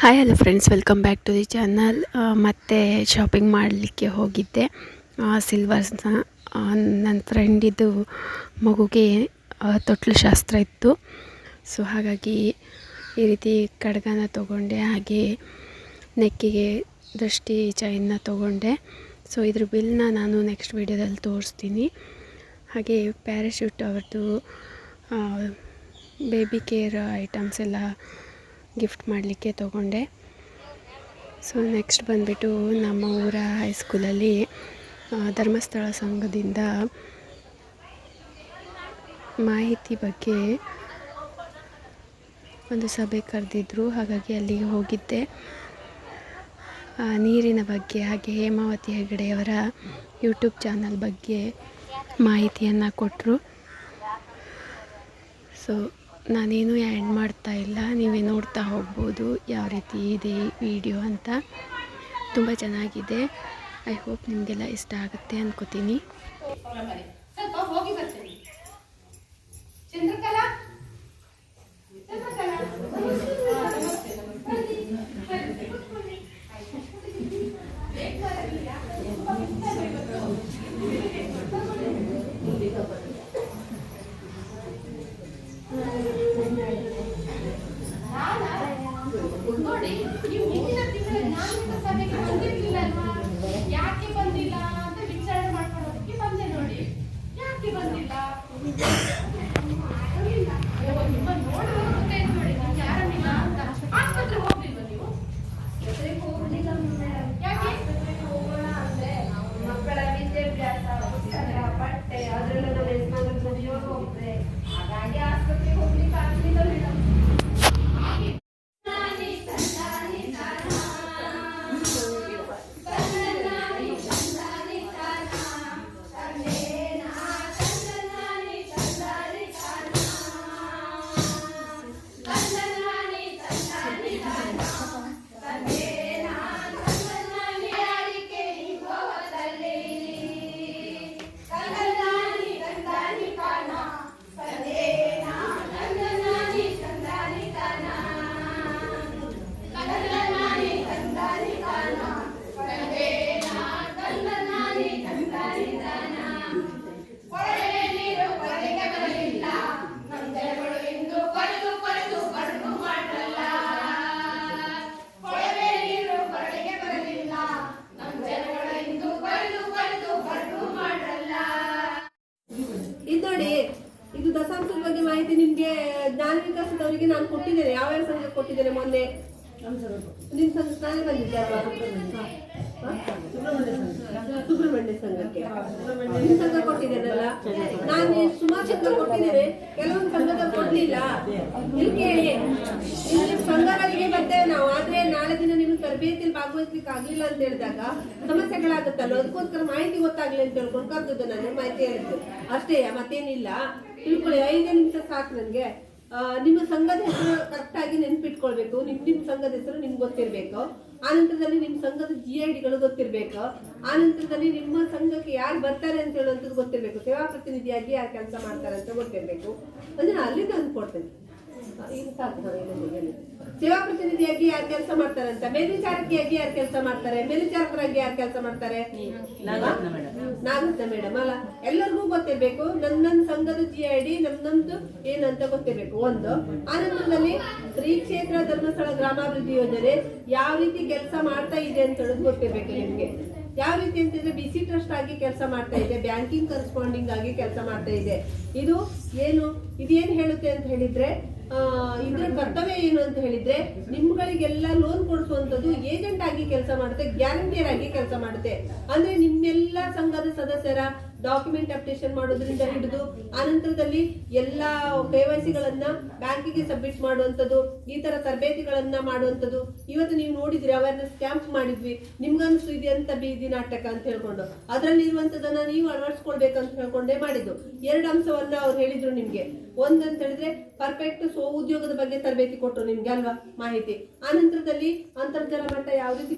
Hi hello friends welcome back to the channel ಮತ್ತೆ shopping ಮಾಡಲಿಕ್ಕೆ ಹೋಗಿದ್ದೆ. ಸಿಲ್ವರ್ಸ್ನ ನನ್ನ ಫ್ರೆಂಡಿದ್ದು ಮಗುಗೆ ತೊಟ್ಲು ಶಾಸ್ತ್ರ ಇತ್ತು. ಸೊ ಹಾಗಾಗಿ ಈ ರೀತಿ ಕಡ್ಗನ ತೊಗೊಂಡೆ. ಹಾಗೆ ನೆಕ್ಕಿಗೆ ದೃಷ್ಟಿ ಚೈನ್ನ ತೊಗೊಂಡೆ. ಸೊ ಇದ್ರ ಬಿಲ್ನ ನಾನು ನೆಕ್ಸ್ಟ್ ವೀಡಿಯೋದಲ್ಲಿ ತೋರಿಸ್ತೀನಿ. ಹಾಗೆ ಪ್ಯಾರಾಶೂಟ್ ಅವ್ರದ್ದು ಬೇಬಿ ಕೇರ್ ಐಟಮ್ಸ್ ಎಲ್ಲ ಗಿಫ್ಟ್ ಮಾಡಲಿಕ್ಕೆ ತೊಗೊಂಡೆ. ಸೊ ನೆಕ್ಸ್ಟ್ ಬಂದುಬಿಟ್ಟು ನಮ್ಮ ಊರ ಹೈಸ್ಕೂಲಲ್ಲಿ ಧರ್ಮಸ್ಥಳ ಸಂಘದಿಂದ ಮಾಹಿತಿ ಬಗ್ಗೆ ಒಂದು ಸಭೆ ಕರೆದಿದ್ರು. ಹಾಗಾಗಿ ಅಲ್ಲಿಗೆ ಹೋಗಿದ್ದೆ. ನೀರಿನ ಬಗ್ಗೆ, ಹಾಗೆ ಹೇಮಾವತಿ ಹೆಗಡೆಯವರ ಯೂಟ್ಯೂಬ್ ಚಾನಲ್ ಬಗ್ಗೆ ಮಾಹಿತಿಯನ್ನು ಕೊಟ್ಟರು ಸೊ ನಾನೇನು ಆ್ಯಡ್ ಮಾಡ್ತಾ ಇಲ್ಲ. ನೀವೇ ನೋಡ್ತಾ ಹೋಗ್ಬೋದು ಯಾವ ರೀತಿ ಇದೆ ವಿಡಿಯೋ ಅಂತ. ತುಂಬ ಚೆನ್ನಾಗಿದೆ. ಐ ಹೋಪ್ ನಿಮಗೆಲ್ಲ ಇಷ್ಟ ಆಗುತ್ತೆ ಅನ್ಕೋತೀನಿ. ನೋಡಿ ನೀವು ಹಿಂದಿನ ತಿಂಗಳ ಜ್ಞಾನಪೀಠ ಸಭೆಗೆ ಬಂದಿರ್ಲಿಲ್ಲ ಅಲ್ವಾ? ಯಾಕೆ ಬಂದಿಲ್ಲ ಅಂತ ವಿಚಾರಣೆ ಮಾಡ್ಕೊಳ್ಳೋದಕ್ಕೆ ಬಂದೆ ನೋಡಿ. ಯಾಕೆ ಬಂದಿಲ್ಲ? ಮಾಹಿತಿ ನಿಮ್ಗೆ ಜ್ಞಾನ ನಾನು ಕೊಟ್ಟಿದ್ದೇನೆ. ಯಾವ ಯಾವ ಸಂಘ ಕೊಟ್ಟಿದ್ದೇನೆ ಮೊನ್ನೆ? ನಿಮ್ ಸಂಘ ನಾನೇ ಬಂದಿದ್ದೆ ಸಂಘ. ಕೊಟ್ಟಿದ್ದೇನಲ್ಲ? ನಾನು ಸುಮಾರು ಸಂಘ ಕೊಟ್ಟಿದ್ದೇನೆ. ಕೆಲವೊಂದು ಸಂಘದಲ್ಲಿ ಕೊಡ್ಲಿಲ್ಲ. ಇಲ್ಲಿ ಸಂಘಗಳಿಗೆ ಬರ್ತೇವೆ ನಾವು. ಆದ್ರೆ ನಾಳೆ ದಿನ ತರಬೇತಿಯಲ್ಲಿ ಭಾಗವಹಿಸ್ಲಿಕ್ಕೆ ಆಗ್ಲಿಲ್ಲ ಅಂತ ಹೇಳಿದಾಗ ಸಮಸ್ಯೆಗಳಾಗುತ್ತಲ್ಲ ಅದಕ್ಕೋಸ್ಕರ ಮಾಹಿತಿ ಗೊತ್ತಾಗ್ಲಿ ಅಂತ ಹೇಳ್ಕೊಂಡು ಕರೆದದ್ದು ನಾನು ಮಾಹಿತಿ ಹೇಳಿದ್ದು. ಅಷ್ಟೇ, ಮತ್ತೇನಿಲ್ಲ. ತಿಳ್ಕೊಳ್ಳಿ, ಐದೇ ನಿಮಿಷ ಸಾಕು ನನಗೆ. ನಿಮ್ಮ ಸಂಘದ ಹೆಸರು ಕರೆಕ್ಟ್ ಆಗಿ ನೆನ್ಪಿಟ್ಕೊಳ್ಬೇಕು. ನಿಮ್ ನಿಮ್ ಸಂಘದ ಹೆಸರು ನಿಮ್ಗೆ ಗೊತ್ತಿರ್ಬೇಕು. ಆನಂತರದಲ್ಲಿ ನಿಮ್ ಸಂಘದ ಜಿ ಐ ಡಿಗಳು ಗೊತ್ತಿರ್ಬೇಕು. ಆನಂತರದಲ್ಲಿ ನಿಮ್ಮ ಸಂಘಕ್ಕೆ ಯಾರು ಬರ್ತಾರೆ ಅಂತ ಹೇಳುವಂಥದ್ದು ಗೊತ್ತಿರ್ಬೇಕು. ಸೇವಾ ಪ್ರತಿನಿಧಿಯಾಗಿ ಯಾರು ಕೆಲಸ ಮಾಡ್ತಾರೆ ಅಂತ ಗೊತ್ತಿರ್ಬೇಕು. ಅಲ್ಲಿ ಅಲ್ಲಿಂದ ಅಂದ್ಕೊಡ್ತೇನೆ ಈಗ ಸಾಕು ಯಾರು ಕೆಲಸ ಮಾಡ್ತಾರೆ ಅಂತ ಮೇಲ್ವಿಚಾರಕಿಯಾಗಿ ಯಾರು ಕೆಲಸ ಮಾಡ್ತಾರೆ? ಮೇಲ್ವಿಚಾರಕರಾಗಿ ಯಾರು ಕೆಲಸ ಮಾಡ್ತಾರೆ? ನಾಗರತ್ನ ಮೇಡಮ್. ಅಲ್ಲ ಎಲ್ಲರಿಗೂ ಗೊತ್ತಿರ್ಬೇಕು ನನ್ನ ನನ್ನ ಸಂಘದ ಜಿ ಐ ಡಿ ನಮ್ದೊಂದು ನಮ್ದು ಏನಂತ ಗೊತ್ತಿರ್ಬೇಕು ಒಂದು. ಆನಂತರದಲ್ಲಿ ಶ್ರೀ ಕ್ಷೇತ್ರ ಧರ್ಮಸ್ಥಳ ಗ್ರಾಮಾಭಿವೃದ್ಧಿ ಯೋಜನೆ ಯಾವ ರೀತಿ ಕೆಲಸ ಮಾಡ್ತಾ ಇದೆ ಅಂತ ಹೇಳೋದು ಗೊತ್ತಿರ್ಬೇಕು ನಿಮ್ಗೆ. ಯಾವ ರೀತಿ ಅಂತಂದ್ರೆ ಬಿಸಿ ಟ್ರಸ್ಟ್ ಆಗಿ ಕೆಲಸ ಮಾಡ್ತಾ ಇದೆ ಬ್ಯಾಂಕಿಂಗ್ ಕರೆಸ್ಪಾಂಡಿಂಗ್ ಆಗಿ ಕೆಲಸ ಮಾಡ್ತಾ ಇದೆ. ಇದು ಏನು ಇದೇನು ಹೇಳುತ್ತೆ ಅಂತ ಹೇಳಿದ್ರೆ ಇದ್ರ ಕರ್ತವ್ಯ ಏನು ಅಂತ ಹೇಳಿದ್ರೆ ನಿಮ್ಗಳಿಗೆಲ್ಲ ಲೋನ್ ಕೊಡಿಸುವಂತದ್ದು ಏಜೆಂಟ್ ಆಗಿ ಕೆಲಸ ಮಾಡುತ್ತೆ ಗ್ಯಾರಂಟಿಯರ್ ಆಗಿ ಕೆಲಸ ಮಾಡುತ್ತೆ. ಅಂದ್ರೆ ನಿಮ್ಮೆಲ್ಲ ಸಂಘದ ಸದಸ್ಯರ ಡಾಕ್ಯುಮೆಂಟ್ ಅಪ್ಡೇಷನ್ ಮಾಡೋದ್ರಿಂದ ಹಿಡಿದು ಆನಂತರದಲ್ಲಿ ಎಲ್ಲಾ ಕೆ ವೈ ಬ್ಯಾಂಕಿಗೆ ಸಬ್ಮಿಟ್ ಮಾಡುವಂತದ್ದು ಈ ತರ ತರಬೇತಿಗಳನ್ನ ಮಾಡುವಂತದ್ದು ಇವತ್ತು ನೀವು ನೋಡಿದ್ರಿ ಅವೇರ್ನೆಸ್ ಕ್ಯಾಂಪ್ ಮಾಡಿದ್ವಿ. ನಿಮ್ಗನ್ಸು ಇದೆ ಅಂತ ಬೀದಿ ನಾಟಕ ಅಂತ ಹೇಳ್ಕೊಂಡು. ಅದರಲ್ಲಿ ಇರುವಂತದನ್ನ ನೀವು ಅಳವಡಿಸ್ಕೊಳ್ಬೇಕಂತ ಹೇಳ್ಕೊಂಡೇ ಮಾಡಿದ್ದು. ಎರಡು ಅಂಶವನ್ನ ಅವ್ರು ಹೇಳಿದ್ರು ನಿಮ್ಗೆ. ಒಂದಂತ ಹೇಳಿದ್ರೆ ಪರ್ಫೆಕ್ಟ್ ಸ್ವ ಉದ್ಯೋಗದ ಬಗ್ಗೆ ತರಬೇತಿ ಕೊಟ್ಟರು ನಿಮ್ಗೆ ಅಲ್ವಾ ಮಾಹಿತಿ. ಆ ನಂತರದಲ್ಲಿ ಅಂತರ್ಜಲ ಮಟ್ಟ ಯಾವ ರೀತಿ